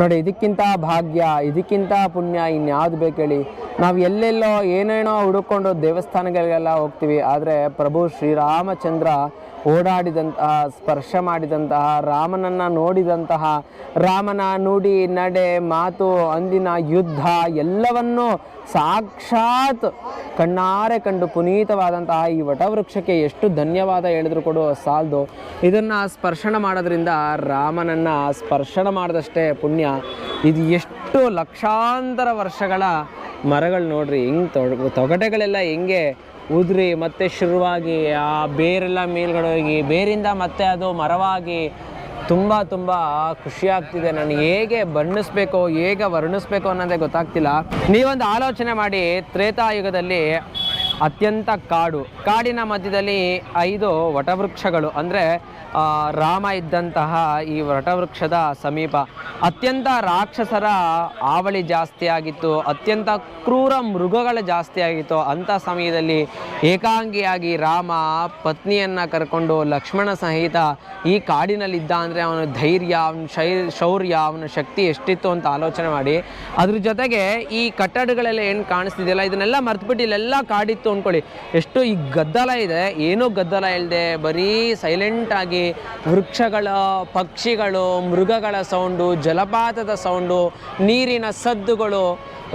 ನೋಡಿ, ಇದಕ್ಕಿಂತ ಭಾಗ್ಯ, ಇದಕ್ಕಿಂತ ಪುಣ್ಯ ಇನ್ಯಾವ್ದು ಬೇಕು ನಾವು ಎಲ್ಲೆಲ್ಲೋ ಏನೇನೋ ಹುಡುಕೊಂಡು ದೇವಸ್ಥಾನಗಳಿಗೆಲ್ಲ ಹೋಗ್ತೀವಿ. ಆದರೆ ಪ್ರಭು ಶ್ರೀರಾಮಚಂದ್ರ ಓಡಾಡಿದಂತಹ, ಸ್ಪರ್ಶ ಮಾಡಿದಂತಹ, ರಾಮನನ್ನು ನೋಡಿದಂತಹ, ರಾಮನ ನುಡಿ ನಡೆ ಮಾತು ಅಂದಿನ ಯುದ್ಧ ಎಲ್ಲವನ್ನೂ ಸಾಕ್ಷಾತ್ ಕಣ್ಣಾರೆ ಕಂಡು ಪುನೀತವಾದಂತಹ ಈ ವಟವೃಕ್ಷಕ್ಕೆ ಎಷ್ಟು ಧನ್ಯವಾದ ಹೇಳಿದ್ರು ಕೊಡು ಸಾಲದು. ಇದನ್ನು ಸ್ಪರ್ಶನ ಮಾಡೋದ್ರಿಂದ ರಾಮನನ್ನು ಸ್ಪರ್ಶನ ಮಾಡಿದಷ್ಟೇ ಪುಣ್ಯ. ಇದು ಎಷ್ಟು ಲಕ್ಷಾಂತರ ವರ್ಷಗಳ ಮರಗಳು ನೋಡ್ರಿ, ಹಿಂಗೆ ತೊಗ, ತೊಗಟೆಗಳೆಲ್ಲ ಹೆಂಗೆ ಉದುರಿ ಮತ್ತೆ ಶುರುವಾಗಿ ಆ ಬೇರೆಲ್ಲ ಮೇಲ್ಗಡೆ ಬೇರಿಂದ ಮತ್ತೆ ಅದು ಮರವಾಗಿ ತುಂಬ ತುಂಬ ಖುಷಿ ಆಗ್ತಿದೆ ನಾನು ಹೇಗೆ ಬಣ್ಣಿಸ್ಬೇಕು, ಹೇಗೆ ವರ್ಣಿಸ್ಬೇಕು ಅನ್ನೋದೇ ಗೊತ್ತಾಗ್ತಿಲ್ಲ. ನೀವೊಂದು ಆಲೋಚನೆ ಮಾಡಿ ತ್ರೇತಾಯುಗದಲ್ಲಿ ಅತ್ಯಂತ ಕಾಡು. ಕಾಡಿನ ಮಧ್ಯದಲ್ಲಿ ಐದು ವಟವೃಕ್ಷಗಳು, ಅಂದರೆ ರಾಮ ಇದ್ದಂತಹ ಈ ವಟವೃಕ್ಷದ ಸಮೀಪ. ಅತ್ಯಂತ ರಾಕ್ಷಸರ ಆವಳಿ ಜಾಸ್ತಿ ಆಗಿತ್ತು, ಅತ್ಯಂತ ಕ್ರೂರ ಮೃಗಗಳು ಜಾಸ್ತಿ ಆಗಿತ್ತು. ಅಂಥ ಸಮಯದಲ್ಲಿ ಏಕಾಂಗಿಯಾಗಿ ರಾಮ ಪತ್ನಿಯನ್ನು ಕರ್ಕೊಂಡು ಲಕ್ಷ್ಮಣ ಸಹಿತ ಈ ಕಾಡಿನಲ್ಲಿದ್ದ ಅಂದರೆ ಅವನ ಧೈರ್ಯ, ಅವನ ಶೈ, ಶೌರ್ಯ, ಅವನ ಶಕ್ತಿ ಎಷ್ಟಿತ್ತು ಅಂತ ಆಲೋಚನೆ ಮಾಡಿ. ಅದ್ರ ಜೊತೆಗೆ ಈ ಕಟ್ಟಡಗಳೆಲ್ಲ ಏನು ಕಾಣಿಸ್ತಿದೆಯಲ್ಲ, ಇದನ್ನೆಲ್ಲ ಮರ್ತುಬಿಟ್ಟು ಇಲ್ಲೆಲ್ಲ ಕಾಡಿತ್ತು. ಅಂದ್ಕೊಳ್ಳಿ ಎಷ್ಟು ಈ ಗದ್ದಲ ಇದೆ, ಏನೂ ಗದ್ದಲ ಇಲ್ಲದೆ ಬರೀ ಸೈಲೆಂಟ್ ಆಗಿ ವೃಕ್ಷಗಳ, ಪಕ್ಷಿಗಳು, ಮೃಗಗಳ ಸೌಂಡು ಜಲಪಾತದ ಸೌಂಡು ನೀರಿನ ಸದ್ದುಗಳು,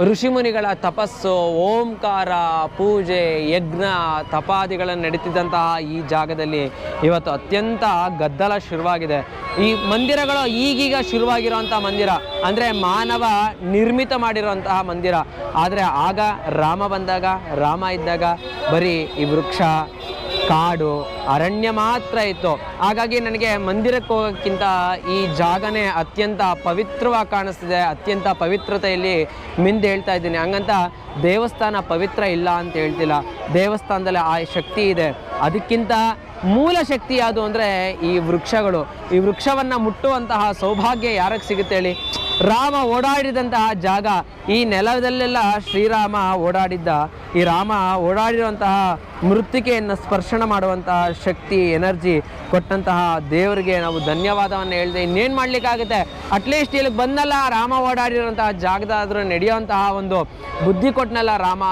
ಋಷಿಮುನಿಗಳ ತಪಸ್ಸು, ಓಂಕಾರ, ಪೂಜೆ, ಯಜ್ಞ, ತಪಾದಿಗಳನ್ನು ನಡೀತಿದ್ದಂತಹ ಈ ಜಾಗದಲ್ಲಿ ಇವತ್ತು ಅತ್ಯಂತ ಗದ್ದಲ ಶುರುವಾಗಿದೆ. ಈ ಮಂದಿರಗಳು ಈಗೀಗ ಶುರುವಾಗಿರುವಂಥ ಮಂದಿರ. ಅಂದರೆ ಮಾನವ ನಿರ್ಮಿತ ಮಾಡಿರುವಂತಹ ಮಂದಿರ. ಆದರೆ ಆಗ ರಾಮ ಬಂದಾಗ, ರಾಮ ಇದ್ದಾಗ ಬರೀ ಈ ವೃಕ್ಷ, ಕಾಡು, ಅರಣ್ಯ ಮಾತ್ರ ಇತ್ತು. ಹಾಗಾಗಿ ನನಗೆ ಮಂದಿರಕ್ಕೆ ಹೋಗೋಕ್ಕಿಂತ ಈ ಜಾಗನೇ ಅತ್ಯಂತ ಪವಿತ್ರವಾಗಿ ಕಾಣಿಸ್ತಿದೆ. ಅತ್ಯಂತ ಪವಿತ್ರತೆಯಲ್ಲಿ ಮಿಂದು ಹೇಳ್ತಾ ಇದ್ದೀನಿ. ಹಂಗಂತ ದೇವಸ್ಥಾನ ಪವಿತ್ರ ಇಲ್ಲ ಅಂತ ಹೇಳ್ತಿಲ್ಲ. ದೇವಸ್ಥಾನದಲ್ಲಿ ಆ ಶಕ್ತಿ ಇದೆ. ಅದಕ್ಕಿಂತ ಮೂಲ ಶಕ್ತಿ ಯಾವುದು ಅಂದರೆ ಈ ವೃಕ್ಷಗಳು. ಈ ವೃಕ್ಷವನ್ನು ಮುಟ್ಟುವಂತಹ ಸೌಭಾಗ್ಯ ಯಾರಕ್ಕೆ ಸಿಗುತ್ತೆ ಹೇಳಿ? ರಾಮ ಓಡಾಡಿದಂತಹ ಜಾಗ, ಈ ನೆಲದಲ್ಲೆಲ್ಲ ಶ್ರೀರಾಮ ಓಡಾಡಿದ್ದ, ಈ ರಾಮ ಓಡಾಡಿರುವಂತಹ ಮೃತ್ತಿಕೆಯನ್ನು ಸ್ಪರ್ಶನ ಮಾಡುವಂತಹ ಶಕ್ತಿ, ಎನರ್ಜಿ ಕೊಟ್ಟಂತಹ ದೇವರಿಗೆ ನಾವು ಧನ್ಯವಾದವನ್ನು ಹೇಳಿದೆ ಇನ್ನೇನು ಮಾಡಲಿಕ್ಕಾಗುತ್ತೆ? ಅಟ್ಲೀಸ್ಟ್ ಇಲ್ಲಿಗೆ ಬಂದಲ್ಲ, ರಾಮ ಓಡಾಡಿರುವಂತಹ ಜಾಗದಾದರೂ ನಡೆಯುವಂತಹ ಒಂದು ಬುದ್ಧಿ ಕೊಟ್ಟನಲ್ಲ ರಾಮ